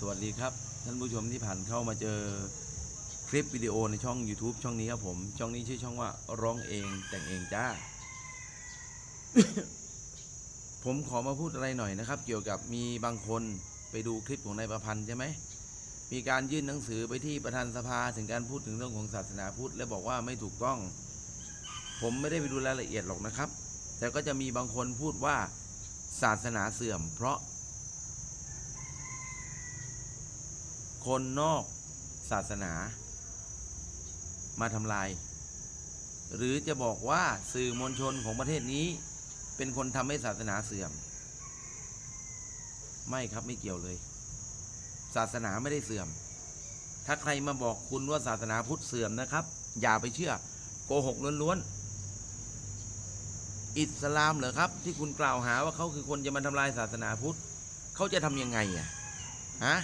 สวัสดีครับ ท่านผู้ชมที่ผ่านเข้ามาเจอคลิปวิดีโอในช่อง YouTube ช่องนี้ครับผม ช่องนี้ชื่อช่องว่าร้องเองแต่งเองจ้า ผมขอมาพูดอะไรหน่อยนะครับ เกี่ยวกับมีบางคนไปดูคลิปของนายประพันธ์ใช่ไหมมีการยื่นหนังสือไปที่ประธานสภาถึงการพูดถึงเรื่องของศาสนาพุทธและบอกว่าไม่ถูกต้อง ผมไม่ได้ไปดูรายละเอียดหรอกนะครับ แต่ก็จะมีบางคนพูดว่าศาสนาเสื่อม เพราะ คนนอกศาสนา มาทำลาย หรือจะบอกว่าสื่อมวลชนของประเทศนี้ เป็นคนทำให้ศาสนาเสื่อม ไม่ครับไม่เกี่ยวเลย ศาสนาไม่ได้เสื่อม ถ้าใครมาบอกคุณว่าศาสนาพุทธเสื่อมนะครับ อย่าไปเชื่อโกหกล้วนๆอิสลามเหรอครับ ที่คุณกล่าวหาว่าเขาคือคนจะมาทำลายศาสนาพุทธเขาจะทำยังไงอะฮะ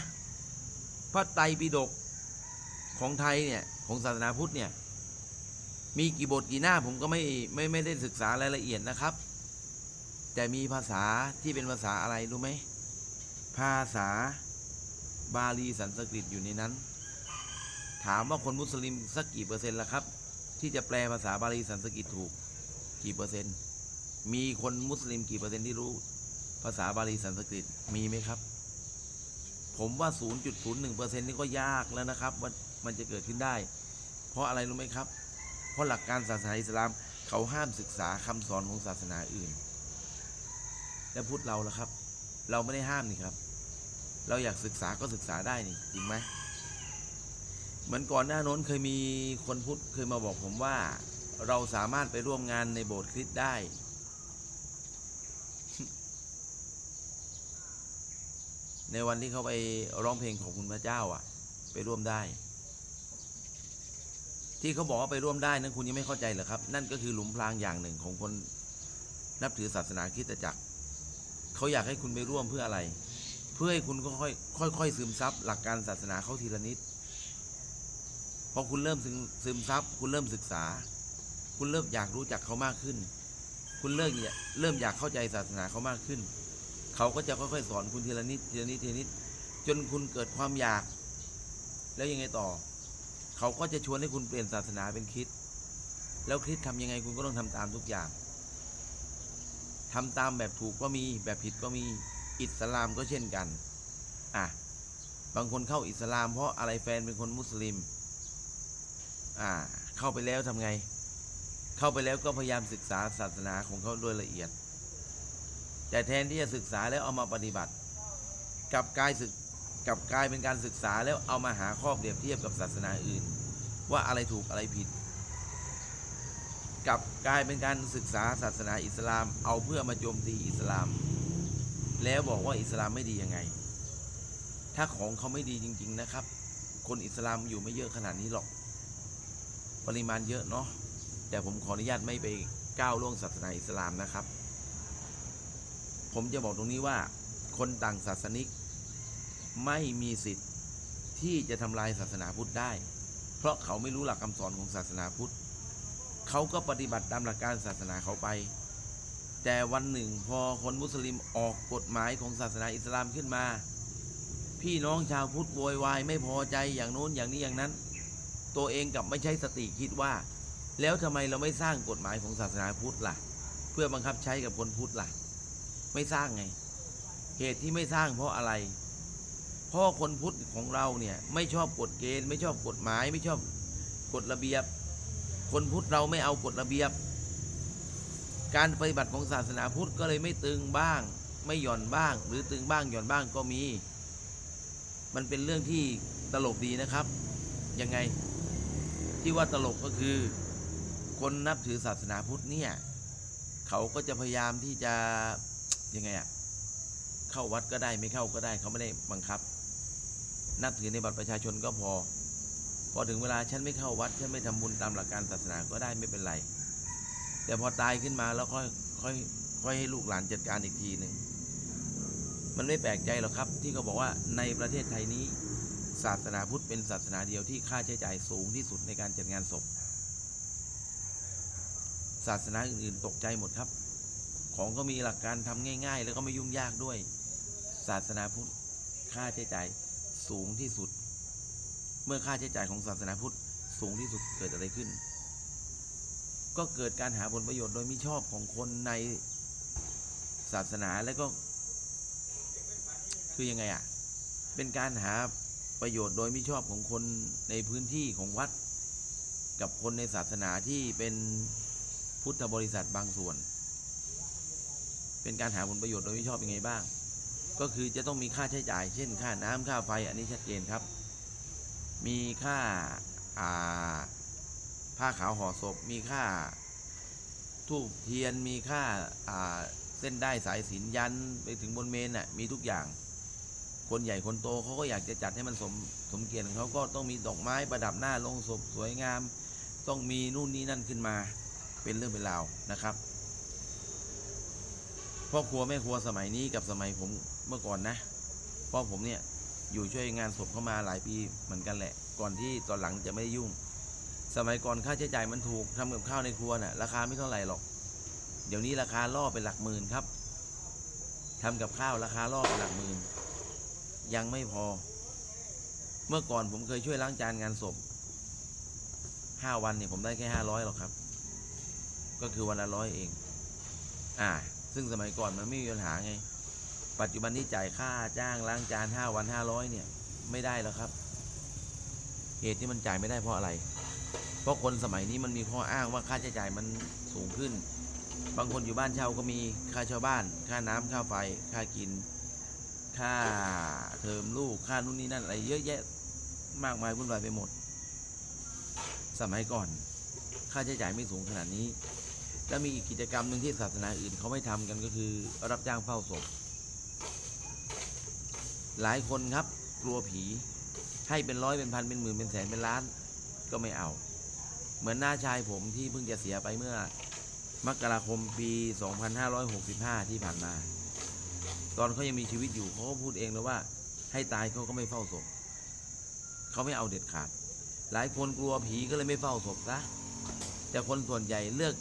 พระไตรปิฎกของไทยเนี่ยของศาสนาพุทธเนี่ยมีกี่บทกี่หน้าผมก็ไม่ไม่ไม่ได้ศึกษารายละเอียดนะครับ แต่มีภาษาที่เป็นภาษาอะไรรู้ไหมภาษาบาลีสันสกฤตอยู่ในนั้น ถามว่าคนมุสลิมสักกี่เปอร์เซ็นต์ละครับ ที่จะแปลภาษาบาลีสันสกฤตถูกกี่เปอร์เซ็นต์ มีคนมุสลิมกี่เปอร์เซ็นต์ที่รู้ ภาษาบาลีสันสกฤตมีไหมครับ ผมว่า 0.01%นี่ก็ยากแล้วนะครับว่ามันจะเกิดขึ้นได้ เพราะอะไรรู้ไหมครับ เพราะหลักการศาสนาอิสลามเขาห้ามศึกษาคำสอนของศาสนาอื่น แล้วพูดเราล่ะครับ เราไม่ได้ห้ามนี่ครับ เราอยากศึกษาก็ศึกษาได้นี่จริงไหมเหมือนก่อนหน้าน้นเคยมีคนพูดเคยมาบอกผมว่า เราสามารถไปร่วมงานในโบสถ์คริสต์ได้ ในวันที่เขาไปร้องเพลงของคุณพระเจ้าอะ ไปร่วมได้ ที่เขาบอกว่าไปร่วมได้นั้นคุณยังไม่เข้าใจเหรอครับ นั่นก็คือหลุมพรางอย่างหนึ่งของคนนับถือศาสนาคริสตจักรเขาอยากให้คุณไปร่วมเพื่ออะไร เพื่อให้คุณค่อยค่อยๆค่อยๆซึมซับหลักการศาสนาเขาทีละนิดพอคุณเริ่มซึมซึมซับคุณเริ่มศึกษา คุณเริ่มอยากรู้จักเขามากขึ้น คุณเริ่มเริ่มอยากเข้าใจศาสนาเขามากขึ้น เขาก็จะค่อยๆสอนคุณทีละนิดทีละนิดทีละนิด จนคุณเกิดความอยาก แล้วยังไงต่อ เขาก็จะชวนให้คุณเปลี่ยนศาสนาเป็นคริด แล้วคริดทำยังไงคุณก็ต้องทำตามทุกอย่างทำตามแบบถูกก็มีแบบผิดก็มีอิสลามก็เช่นกันอะบางคนเข้าอิสลาม เพราะอะไรแฟนเป็นคนมุสลิม อ่า เข้าไปแล้วทำไง เข้าไปแล้วก็พยายามศึกษาศาสนาของเขาโดยละเอียด แต่แทนที่จะศึกษาแล้วเอามาปฏิบัติกับกายศึกกับกายเป็นการศึกษาแล้วเอามาหาข้อเปรียบเทียบกับศาสนาอื่น ว่าอะไรถูกอะไรผิด กับกายเป็นการศึกษาศาสนาอิสลาม เอาเพื่อมาโจมตีอิสลาม แล้วบอกว่าอิสลามไม่ดียังไง ถ้าของเขาไม่ดีจริง ๆนะครับ คนอิสลามอยู่ไม่เยอะขนาดนี้หรอก ปริมาณเยอะเนาะแต่ผมขออนุญาตไม่ไปก้าวล่วงศาสนาอิสลามนะครับ ผมจะบอกตรงนี้ว่า คนต่างศาสนิก ไม่มีสิทธิ์ที่จะทำลายศาสนาพุทธได้ เพราะเขาไม่รู้หลักคำสอนของศาสนาพุทธ เขาก็ปฏิบัติตามหลักการศาสนาเขาไป แต่วันหนึ่งพอคนมุสลิมออกกฎหมายของศาสนาอิสลามขึ้นมา พี่น้องชาวพุทธโวยวายไม่พอใจอย่างโน้นอย่างนี้อย่างนั้น ตัวเองกลับไม่ใช่สติคิดว่า แล้วทำไมเราไม่สร้างกฎหมายของศาสนาพุทธล่ะ เพื่อบังคับใช้กับคนพุทธล่ะ ไม่สร้างไง เหตุที่ไม่สร้างเพราะอะไรเพราะคนพุทธของเราเนี่ยไม่ชอบกฎเกณฑ์ไม่ชอบกฎหมาย ไม่ชอบกฎระเบียบ คนพุทธเราไม่เอากฎระเบียบ การปฏิบัติของศาสนาพุทธก็เลยไม่ตึงบ้าง ไม่หย่อนบ้าง หรือตึงบ้างหย่อนบ้างก็มี มันเป็นเรื่องที่ตลกดีนะครับ ยังไงที่ว่าตลกก็คือ คนนับถือศาสนาพุทธเนี่ย เขาก็จะพยายามที่จะ ยังไงอะเข้าวัดก็ได้ไม่เข้าก็ได้เขาไม่ได้บังคับ นับถือในบัตรประชาชนก็พอ พอถึงเวลาฉันไม่เข้าวัดฉันไม่ทำบุญตามหลักการศาสนาก็ได้ไม่เป็นไร แต่พอตายขึ้นมาแล้วค่อยค่อยค่อยให้ลูกหลานจัดการอีกทีหนึ่งมันไม่แปลกใจหรอกครับ ที่เขาบอกว่าในประเทศไทยนี้ ศาสนาพุทธเป็นศาสนาเดียวที่ค่าใช้จ่ายสูงที่สุดในการจัดงานศพ ศาสนาอื่นๆตกใจหมดครับ ของก็มีหลักการทำง่าย ๆ แล้วก็ไม่ยุ่งยากด้วย ศาสนาพุทธค่าใช้จ่ายสูงที่สุด เมื่อค่าใช้จ่ายของศาสนาพุทธสูงที่สุดเกิดอะไรขึ้น ก็เกิดการหาผลประโยชน์โดยมิชอบของคนในศาสนาแล้วก็ คือยังไงอะ่ะ เป็นการหาประโยชน์โดยมิชอบของคนในพื้นที่ของวัด กับคนในศาสนาที่เป็นพุทธบริษัทบางส่วน เป็นการหาผลประโยชน์โดยมิชอบยังไงบ้าง ก็คือจะต้องมีค่าใช้จ่าย เช่น ค่าน้ำค่าไฟอันนี้ชัดเจนครับ มีค่าอาผ้าขาวห่อศพ มีค่าทูบเทียนมีค่าอาเส้นได้สายสินยันไปถึงบนเมนน่ะมีทุกอย่าง คนใหญ่คนโตเขาก็อยากจะจัดให้มันสมสมเกียรติของเขาก็ต้องมีดอกไม้ประดับหน้าลงศพสวยงาม ต้องมีนู่นนี่นั่นขึ้นมาเป็นเรื่องเป็นราวนะครับ พ่อครัวแม่ครัวสมัยนี้กับสมัยผมเมื่อก่อนนะพ่อผมเนี่ยอยู่ช่วยงานศพเข้ามาหลายปีเหมือนกันแหละ ก่อนที่ตอนหลังจะไม่ยุ่ง สมัยก่อนค่าใช้จ่ายมันถูกทำกับข้าวในครัวน่ะราคาไม่เท่าไหร่หรอก เดี๋ยวนี้ราคาล่อเป็นหลักหมื่นครับทำกับข้าวราคาล่อเป็นหลักหมื่นยังไม่พอ เมื่อก่อนผมเคยช่วยล้างจานงานศพห้าวันเนี่ยผมได้แค่ห้าร้อยหรอกครับ ก็คือวันละร้อยเอง อ่า ซึ่งสมัยก่อนมันไม่มีปัญหาไง ปัจจุบันนี้จ่ายค่าจ้างล้างจานห้าวันห้าร้อยเนี่ยไม่ได้แล้วครับ เหตุที่มันจ่ายไม่ได้เพราะอะไร เพราะคนสมัยนี้มันมีข้ออ้างว่าค่าใช้จ่ายมันสูงขึ้น บางคนอยู่บ้านเช่าก็มีค่าเช่าบ้าน ค่าน้ำค่าไฟ ค่ากิน ค่าเทอมลูก ค่านู่นนี่นั่นอะไรเยอะแยะมากมายวุ่นวายไปหมด สมัยก่อน ค่าใช้จ่ายไม่สูงขนาดนี้ แล้วมีอีกกิจกรรมหนึ่งที่ศาสนาอื่นเขาไม่ทำกันก็คือ รับจ้างเฝ้าศพ หลายคนครับกลัวผีให้เป็นร้อยเป็นพันเป็นหมื่นเป็นแสนเป็นล้านก็ไม่เอา เหมือนหน้าชายผมที่เพิ่งจะเสียไปเมื่อมกราคมปี 2565 ที่ผ่านมา ตอนเขายังมีชีวิตอยู่เขาก็พูดเองเลยว่า ให้ตายเขาก็ไม่เฝ้าศพเขาไม่เอาเด็ดขาด หลายคนกลัวผีก็เลยไม่เฝ้าศพซะแต่คนส่วนใหญ่เลือก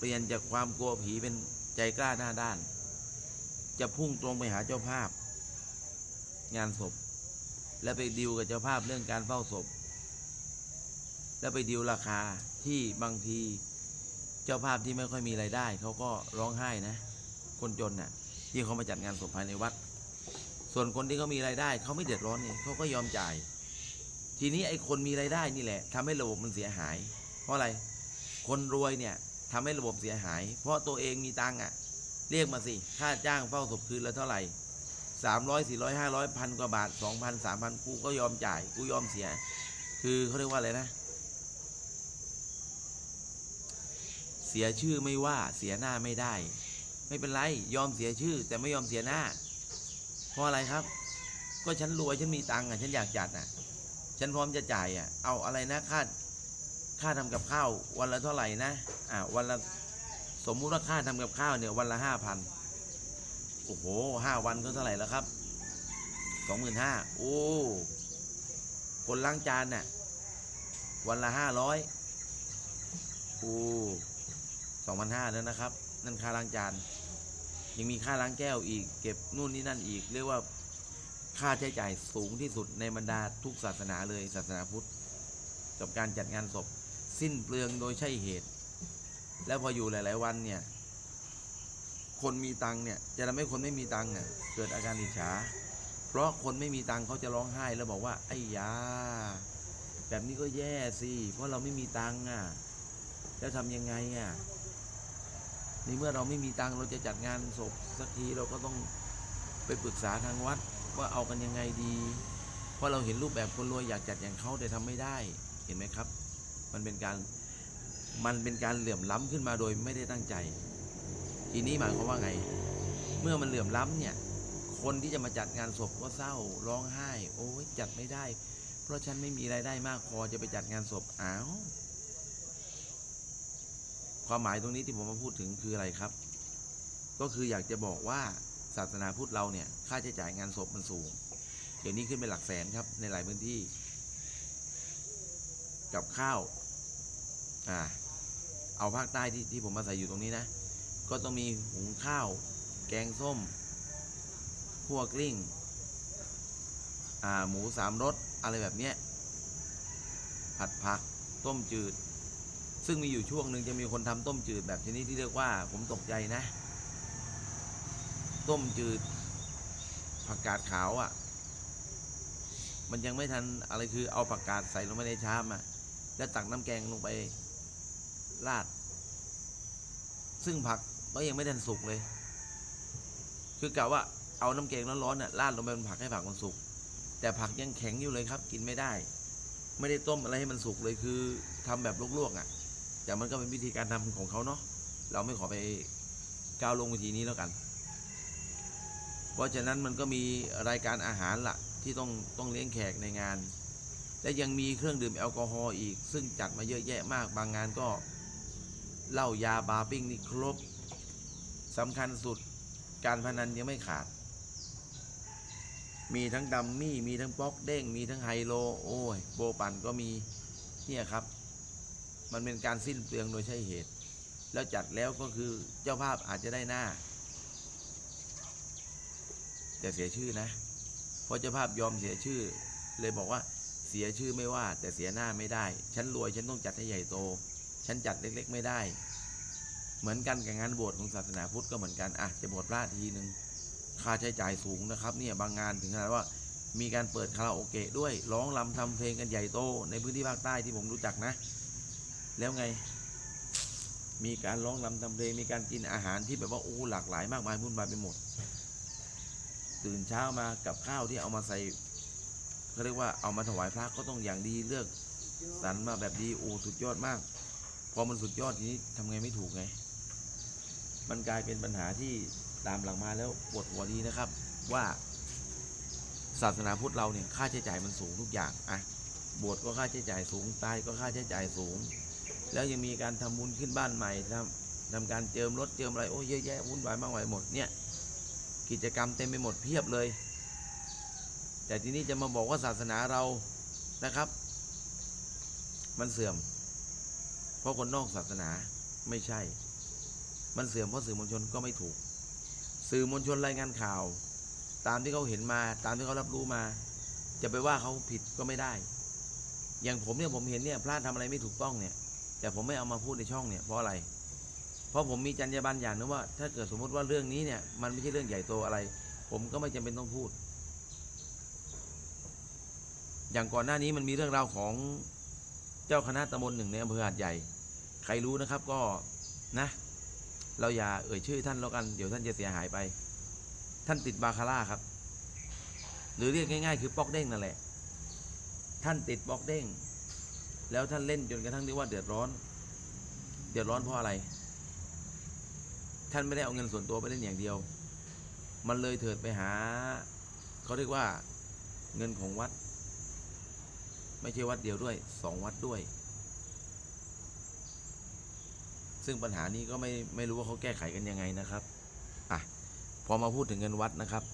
เปลี่ยนจากความกลัวผีเป็นใจกล้าหน้าด้าน จะพุ่งตรงไปหาเจ้าภาพ งานศพ แล้วไปดิวกับเจ้าภาพเรื่องการเฝ้าศพ แล้วไปดิวราคาที่บางทีเจ้าภาพที่ไม่ค่อยมีไรายได้เขาก็ร้องไห้นะ คนจนน่ะ ที่เขามาจัดงานศพภายในวัด ส่วนคนที่เขามีรายได้เขาไม่เดือดร้อนนี่เขาก็ยอมจ่าย ทีนี้ไอ้คนมีรายได้นี่แหละทำให้ระบบมันเสียหาย เพราะอะไรคนรวยเนี่ย ทำให้ระบบเสียหาย เพราะตัวเองมีตังค์อะ เรียกมาสิ ค่าจ้างเฝ้าศพคืนละเท่าไหร่สามร้อยสี่ร้อยห้าร้อยพันกว่าบาทสองพันสามพันกูก็ยอมจ่าย กูยอมเสีย คือเขาเรียกว่าอะไรนะ เสียชื่อไม่ว่าเสียหน้าไม่ได้ ไม่เป็นไรยอมเสียชื่อ แต่ไม่ยอมเสียหน้า เพราะอะไรครับ ก็ฉันรวยฉันมีตังค์อะฉันอยากจัดอะ ฉันพร้อมจะจ่ายอะเอาอะไรนะค่า ค่าทำกับข้าววันละเท่าไหร่นะอ่าวันละสมมุติว่าค่าทำกับข้าวเนี่ยวันละห้าพันโอ้โหห้าวันก็เท่าไหร่แล้วครับสองหมื่นห้าโอ้คนล้างจานน่ะวันละห้าร้อยโอ้สองพันห้าแล้วนะครับ นั่นค่าล้างจาน ยังมีค่าล้างแก้วอีก เก็บนู่นนี่นั่นอีก เรียกว่าค่าใช้จ่ายสูงที่สุดในบรรดาทุกศาสนาเลยศาสนาพุทธ กับการจัดงานศพ สิ้นเปลืองโดยใช่เหตุ แล้วพออยู่หลาย ๆ วันเนี่ย คนมีตังค์เนี่ยจะทำให้คนไม่มีตังค์เนี่ยเกิดอาการอิจฉา เพราะคนไม่มีตังค์เขาจะร้องไห้แล้วบอกว่าไอ้ยา แบบนี้ก็แย่สิเพราะเราไม่มีตังค์อะแล้วทำยังไงอะในเมื่อเราไม่มีตังค์เราจะจัดงานศพสักทีเราก็ต้องไปปรึกษาทางวัดว่าเอากันยังไงดี เพราะเราเห็นรูปแบบคนรวยอยากจัดอย่างเขาแต่ทำไม่ได้เห็นไหมครับ มันเป็นการมันเป็นการเหลื่อมล้ำขึ้นมาโดยไม่ได้ตั้งใจ ทีนี้หมายความว่าไง เมื่อมันเหลื่อมล้ำเนี่ย คนที่จะมาจัดงานศพก็เศร้าร้องไห้ โอ้ยจัดไม่ได้ เพราะฉันไม่มีรายได้มากพอจะไปจัดงานศพอ้าวความหมายตรงนี้ที่ผมมาพูดถึงคืออะไรครับ ก็คืออยากจะบอกว่าศาสนาพุทธเราเนี่ยค่าใช้จ่ายงานศพมันสูง เดี๋ยวนี้ขึ้นเป็นหลักแสนครับในหลายพื้นที่ กับข้าว อ่าเอาภาคใต้ที่ที่ผมมาใส่อยู่ตรงนี้นะ ก็ต้องมีหุงข้าว แกงส้มขั่วกลิ้ง อ่า หมูสามรสอะไรแบบเนี้ย ผัดผัก ต้มจืด ซึ่งมีอยู่ช่วงหนึ่งจะมีคนทำต้มจืดแบบชนิดที่เรียกว่า ผมตกใจนะ ต้มจืด ผักกาดขาวอะ่ะ มันยังไม่ทันอะไรคือเอาผักกาดใส่ลงไปในชามอะ่ะ แล้วตักน้ำแกงลงไป ราด ซึ่งผักก็ยังไม่ทันสุกเลย คือกะว่าเอาน้ำแกงร้อนๆน่ะราดลงไปบนผักให้ผักมันสุก แต่ผักยังแข็งอยู่เลยครับ กินไม่ได้ ไม่ได้ต้มอะไรให้มันสุกเลยคือทำแบบลวกๆอะ แต่มันก็เป็นวิธีการทำของเขาเนาะเราไม่ขอไปก้าวลงวิธีนี้แล้วกัน เพราะฉะนั้นมันก็มีรายการอาหารล่ะที่ต้องต้องเลี้ยงแขกในงาน และยังมีเครื่องดื่มแอลกอฮอล์อีก ซึ่งจัดมาเยอะแยะมากบางงานก็ เหล้ายาบาปิ้งนี่ครบสำคัญสุดการพนันยังไม่ขาด มีทั้งดัมมี่ มีทั้งป๊อกเด้ง มีทั้งไฮโล โอ้ยโบปั่นก็มี เนี่ยครับ มันเป็นการสิ้นเปลืองโดยใช่เหตุ แล้วจัดแล้วก็คือเจ้าภาพอาจจะได้หน้าแต่เสียชื่อนะ เพราะเจ้าภาพยอมเสียชื่อ เลยบอกว่าเสียชื่อไม่ว่า แต่เสียหน้าไม่ได้ ฉันรวยฉันต้องจัดให้ใหญ่โต ฉันจัดเล็ก ๆ ไม่ได้ เหมือนกันกับงานบวชของศาสนาพุทธก็เหมือนกันอะจะบวชพระทีหนึ่งค่าใช้จ่ายสูงนะครับ เนี่ยบางงานถึงขนาดว่ามีการเปิดคาราโอเกะด้วยร้องรำทำเพลงกันใหญ่โต ในพื้นที่ภาคใต้ที่ผมรู้จักนะ แล้วไง มีการร้องรำทำเพลงมีการกินอาหารที่แบบว่าโอ้หลากหลายมากมายวุ่นวายไปหมด ตื่นเช้ามากับข้าวที่เอามาใส่เขาเรียกว่าเอามาถวายพระก็ต้องอย่างดีเลือกสรรมาแบบดีโอ้สุดยอดมาก พอมันสุดยอดทีนี้ทำไงไม่ถูกไง มันกลายเป็นปัญหาที่ตามหลังมาแล้วปวดหัวดีนะครับ ว่าศาสนาพุทธเราเนี่ยค่าใช้จ่ายมันสูงทุกอย่างอะบวชก็ค่าใช้จ่ายสูงตายก็ค่าใช้จ่ายสูง แล้วยังมีการทำบุญขึ้นบ้านใหม่ทำทำการเจิมรถเจิมอะไรโอ้เยอะแยะวุ่นวายมากมายหมดเนี่ยกิจกรรมเต็มไปหมดเพียบเลย แต่ทีนี้จะมาบอกว่าศาสนาเรานะครับ มันเสื่อม เพราะคนนอกศาสนาไม่ใช่ มันเสื่อมเพราะสื่อมวลชนก็ไม่ถูก สื่อมวลชนรายงานข่าว ตามที่เขาเห็นมา ตามที่เขารับรู้มา จะไปว่าเขาผิดก็ไม่ได้ อย่างผมเนี่ยผมเห็นเนี่ยพลาดทำอะไรไม่ถูกต้องเนี่ย แต่ผมไม่เอามาพูดในช่องเนี่ยเพราะอะไร เพราะผมมีจรรยาบรรณอย่างนึงว่า ถ้าเกิดสมมติว่าเรื่องนี้เนี่ยมันไม่ใช่เรื่องใหญ่โตอะไร ผมก็ไม่จำเป็นต้องพูด อย่างก่อนหน้านี้มันมีเรื่องราวของ เจ้าคณะตำบลหนึ่งในอำเภอหาดใหญ่ ใครรู้นะครับก็นะ เราอย่าเอ่ยชื่อท่านแล้วกัน เดี๋ยวท่านจะเสียหายไป ท่านติดบาคาร่าครับ หรือเรียกง่าย ๆ คือป๊อกเด้งนั่นแหละ ท่านติดป๊อกเด้ง แล้วท่านเล่นจนกระทั่งที่ว่าเดือดร้อน เดือดร้อนเพราะอะไร ท่านไม่ได้เอาเงินส่วนตัวไปเล่นอย่างเดียว มันเลยเถิดไปหา เขาเรียกว่าเงินของวัด ไม่ใช่วัดเดียวด้วยสองวัดด้วย ซึ่งปัญหานี้ก็ไม่ไม่รู้ว่าเขาแก้ไขกันยังไงนะครับอะพอมาพูดถึงเงินวัดนะครับ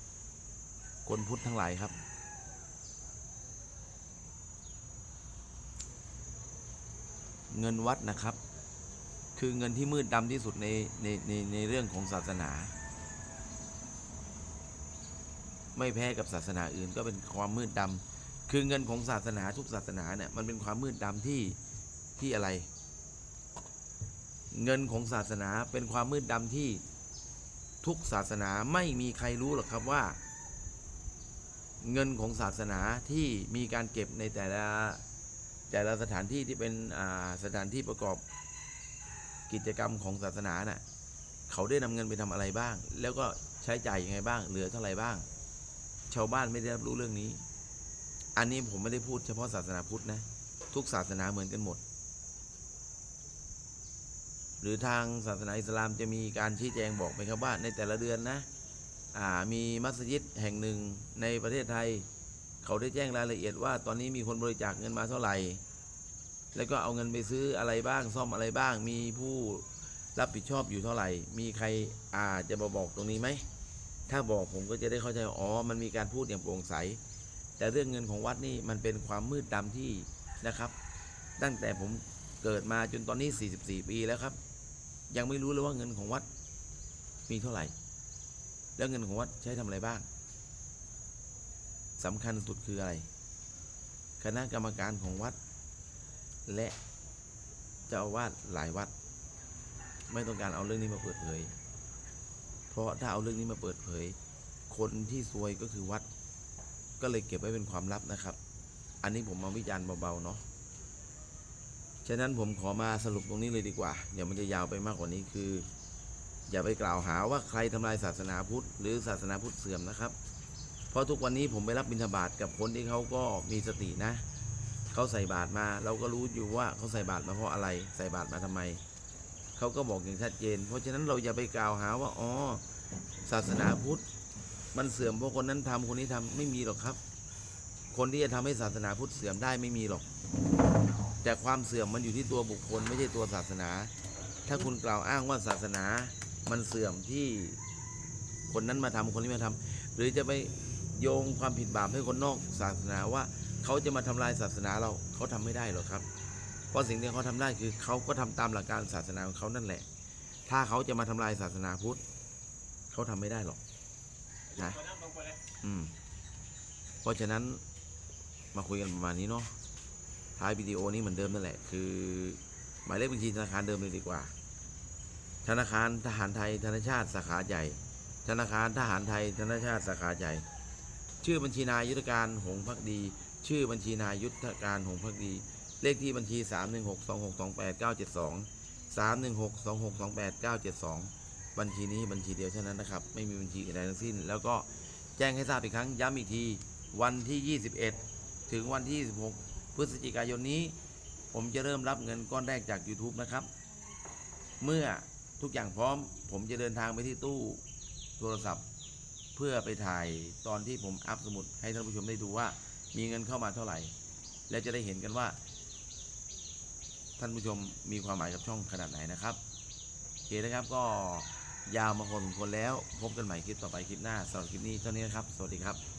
คนพุทธทั้งหลายครับ เงินวัดนะครับ คือเงินที่มืดดำที่สุดในในในในเรื่องของศาสนาไม่แพ้กับศาสนาอื่นก็เป็นความมืดดำ คือเงินของศาสนาทุกศาสนาเนี่ยมันเป็นความมืดดำที่ที่อะไร เงินของศาสนาเป็นความมืดดำที่ทุกศาสนาไม่มีใครรู้หรอกครับว่า เงินของศาสนาที่มีการเก็บในแต่ละแต่ละสถานที่ที่เป็นสถานที่ประกอบกิจกรรมของศาสนาน่ะเขาได้นำเงินไปทำอะไรบ้าง แล้วก็ใช้จ่ายยังไงบ้าง เหลือเท่าไหร่บ้าง ชาวบ้านไม่ได้รับรู้เรื่องนี้ อันนี้ผมไม่ได้พูดเฉพาะศาสนาพุทธนะ ทุกศาสนาเหมือนกันหมด หรือทางศาสนาอิสลามจะมีการชี้แจงบอกไหมครับว่า ในแต่ละเดือนนะมีมัสยิดแห่งหนึ่งในประเทศไทย เขาได้แจ้งรายละเอียดว่า ตอนนี้มีคนบริจาคเงินมาเท่าไหร่ แล้วก็เอาเงินไปซื้ออะไรบ้างซ่อมอะไรบ้าง มีผู้รับผิดชอบอยู่เท่าไหร่ มีใครอาจจะมาบอกตรงนี้ไหมถ้าบอกผมก็จะได้เข้าใจอ๋อมันมีการพูดอย่างโปร่งใส แต่เรื่องเงินของวัดนี่มันเป็นความมืดดำที่นะครับ ตั้งแต่ผมเกิดมาจนตอนนี้ 44 ปีแล้วครับ ยังไม่รู้เลยว่าเงินของวัดมีเท่าไหร่ แล้วเงินของวัดใช้ทำอะไรบ้างสำคัญสุดคืออะไร คณะกรรมการของวัด และเจ้าอาวาสหลายวัด ไม่ต้องการเอาเรื่องนี้มาเปิดเผย เพราะถ้าเอาเรื่องนี้มาเปิดเผย คนที่ซวยก็คือวัด ก็เลยเก็บไว้เป็นความลับนะครับ อันนี้ผมมาวิจารณ์เบาๆเนาะฉะนั้นผมขอมาสรุปตรงนี้เลยดีกว่า เดี๋ยวมันจะยาวไปมากกว่านี้คือ อย่าไปกล่าวหาว่าใครทำลายศาสนาพุทธหรือศาสนาพุทธเสื่อมนะครับ เพราะทุกวันนี้ผมไปรับบิณฑบาตกับคนที่เขาก็มีสตินะ เขาใส่บาตรมา เราก็รู้อยู่ว่าเขาใส่บาตรมาเพราะอะไร ใส่บาตรมาทำไม เขาก็บอกอย่างชัดเจน เพราะฉะนั้นเราอย่าไปกล่าวหาว่าอ๋อศาสนาพุทธ มันเสื่อมเพราะคนนั้นทำคนนี้ทำไม่มีหรอกครับ คนที่จะทำให้ศาสนาพุทธเสื่อมได้ไม่มีหรอก แต่ความเสื่อมมันอยู่ที่ตัวบุคคลไม่ใช่ตัวศาสนา ถ้าคุณกล่าวอ้างว่าศาสนา มันเสื่อมที่คนนั้นมาทำคนนี้มาทำหรือจะไปโยงความผิดบาปให้คนนอกศาสนาว่าเขาจะมาทำลายศาสนาเราเขาทำไม่ได้หรอกครับ เพราะสิ่งที่เขาทำได้คือเขาก็ทำตามหลักการศาสนาของเขานั่นแหละ ถ้าเขาจะมาทำลายศาสนาพุทธเขาทำไม่ได้หรอก นะอืมเพราะฉะนั้นมาคุยกันประมาณนี้เนาะท้ายวิดีโอนี้เหมือนเดิมนั่นแหละ คือ หมายเลขบัญชีธนาคารเดิมเลยดีกว่า ธนาคารทหารไทยธนชาติสาขาใหญ่ ธนาคารทหารไทยธนชาติสาขาใหญ่ ชื่อบัญชีนายยุทธการหงส์พักดี ชื่อบัญชีนายยุทธการหงส์พักดี เลขที่บัญชี 3 1 6 2 6 2 8 9 7 2 3 1 6 2 6 2 8 9 7 2 บัญชีนี้บัญชีเดียวเท่านั้นนะครับ ไม่มีบัญชีอื่นใดทั้งสิ้น แล้วก็แจ้งให้ทราบอีกครั้งย้ำอีกทีวันที่ 21 ถึงวันที่ 26 พฤศจิกายนนี้ ผมจะเริ่มรับเงินก้อนแรกจาก YouTube นะครับ เมื่อทุกอย่างพร้อม ผมจะเดินทางไปที่ตู้โทรศัพท์ เพื่อไปถ่ายตอนที่ผมอัพสมุดให้ท่านผู้ชมได้ดูว่า มีเงินเข้ามาเท่าไหร่ และจะได้เห็นกันว่า ท่านผู้ชมมีความหมายกับช่องขนาดไหนนะครับโอเคนะครับก็ ยาวมาพอสมควรแล้ว พบกันใหม่คลิปต่อไปคลิปหน้าสำหรับคลิปนี้เท่านี้นะครับ สวัสดีครับ